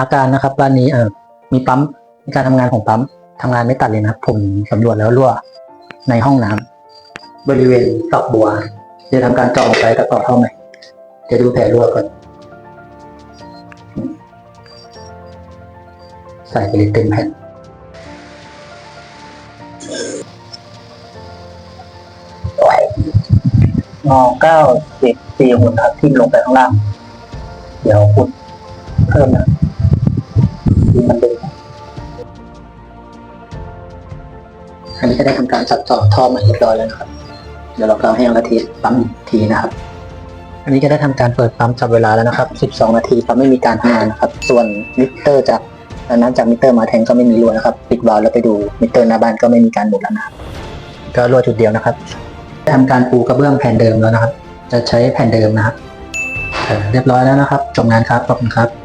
อาการนะครับบ้านนี้เออมีปั๊มมีการทำงานของปั๊มทำงานไม่ตัดเลยนะครับ ผมสำรวจแล้วรั่วในห้องน้ำบริเวณตอกบัวจะทำการเจาะลงไปแล้วต่อท่อใหม่เดี๋ยวดูแผลรั่วก่อนใส่ไปเลยเต็มแผ่นงอเก้าสิบสี่หุ่นครับที่ลงไปข้างล่าง เดี๋ยวขุดเพิ่มนะ ที่มันเป็นอันนี้ก็ได้ทำการจัดต่อท่อมาเรียบร้อยแล้วนะครับ เดี๋ยวเราก็เอาให้ละทีปั๊มทีนะครับ อันนี้ก็ได้ทำการเปิดปั๊มจับเวลาแล้วนะครับ 12 นาทีปั๊มไม่มีการทำงานนะครับ ส่วนมิเตอร์จากน้ำจากมิเตอร์มาแทงก็ไม่มีรั่วนะครับ ปิดวาล์วแล้วไปดูมิเตอร์หน้าบ้านก็ไม่มีการหมุนแล้วนะครับก็รั่วจุดเดียวนะครับได้ทำการปูกระเบื้องแผ่นเดิมแล้วนะครับ จะใช้แผ่นเดิมนะครับเรียบร้อยแล้วนะครับ จบงานครับ ขอบคุณครับ